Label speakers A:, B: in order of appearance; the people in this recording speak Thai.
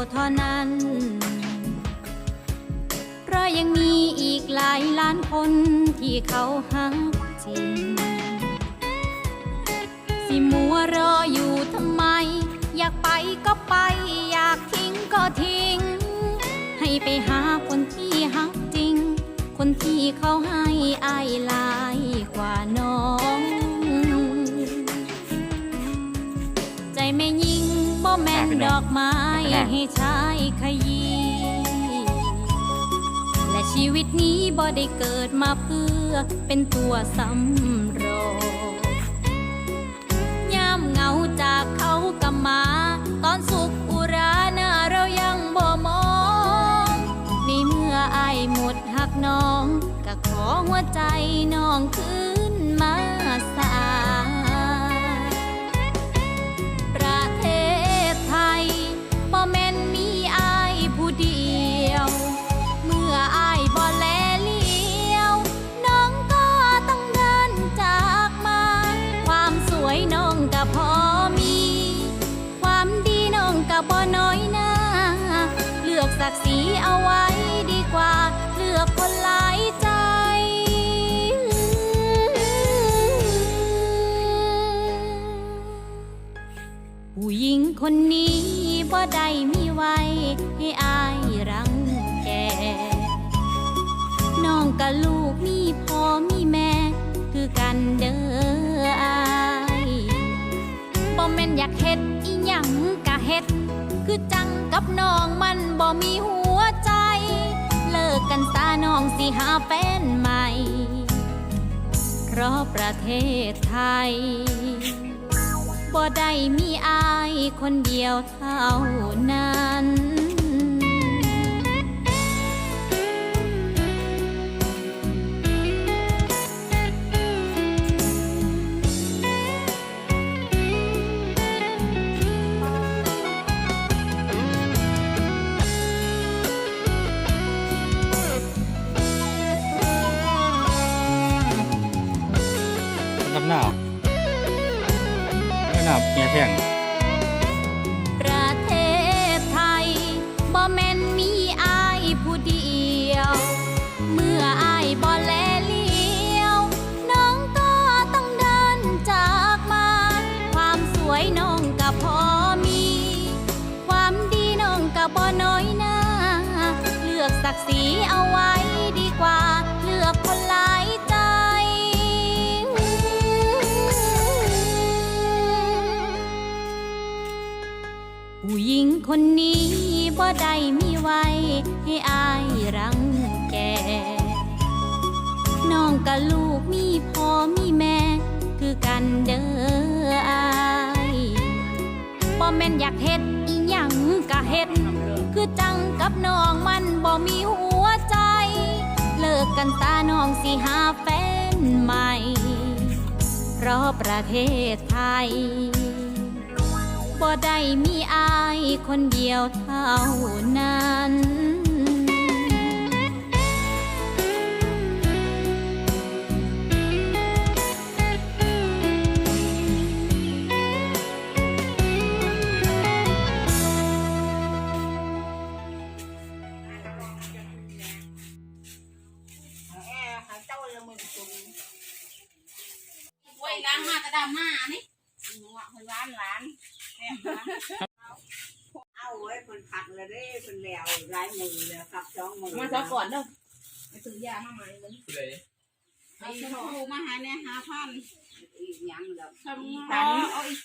A: บ่ได้มีอายผู้เท่านั้น เพราะยังมีอีกหลายล้านคนที่เขาหักจริง สิมัวรออยู่ทำไม อยากไปก็ไป อยากทิ้งก็ทิ้ง ให้ไปหาคนที่หักจริง คนที่เขาให้อายลายกว่าน้อง บ่แม่นดอกไม้ให้ชายขยี้และชีวิตนี้บ่ได้เกิดมาเพื่อเป็นตัวสำรองยามเหงาจากเขากลับมา ตอนสุขอุราหน้าเรายังบ่มองในเมื่อไอหมดหักน้อง ก็ขอหัวใจน้องคืนมาส ศักดิ์ศรีเอาไว้ดีกว่า เลือกคนหลายใจ ผู้หญิงคนนี้บ่ได้มีไว้ ให้อายรังแก น้องกับลูกมีพ่อมีแม่ คือกันเด้ออายบ่แม่นอยากเฮ็ดอีหยังกะเฮ็ด คือจังกับน้องมันบ่มีหัวใจ เลิกกันซาน้องสิหาแฟนใหม่ เพราะประเทศไทยบ่ได้มีอายคนเดียวเท่านั้น
B: ลำหนาวเมียแพง
A: ประเทศไทยบ่แม่นมีอายผู้เดียว เมื่ออายบ่แลเลี้ยว น้องก็ต้องเดินจากมา ความสวยน้องก็พอมี ความดีน้องก็บ่น้อยหน้า เลือกศักดิ์ศรีเอาไว้ บ่ได้มีไว้ให้อายรังแก น้องกับลูกมีพ่อมีแม่ คือกันเด้ออายบ่แม่นอยากเฮ็ดอีหยังกะเฮ็ด คือจังกับน้องมันบ่มีหัวใจ เลิกกันตาน้องสิหาแฟนใหม่ เพราะประเทศไทยบ่ได้มีอาย คนเดียวเท่านั้น
C: โอ้ยล้างมาแต่ดำหน้านี่หนูอะคนร้านร้านแซ่บนะ
D: เอาไว้คนผักเลยเด้คนแล้วร้ายมือเลยครับสองมือ
C: มาซะก่อนเด้อไปซื้อยามาใหม่เลย
B: เลย
C: เอาสบู่มาหาเนี่ยหาพัน
D: อีกอยังดอก
C: ทำงานเอาอีก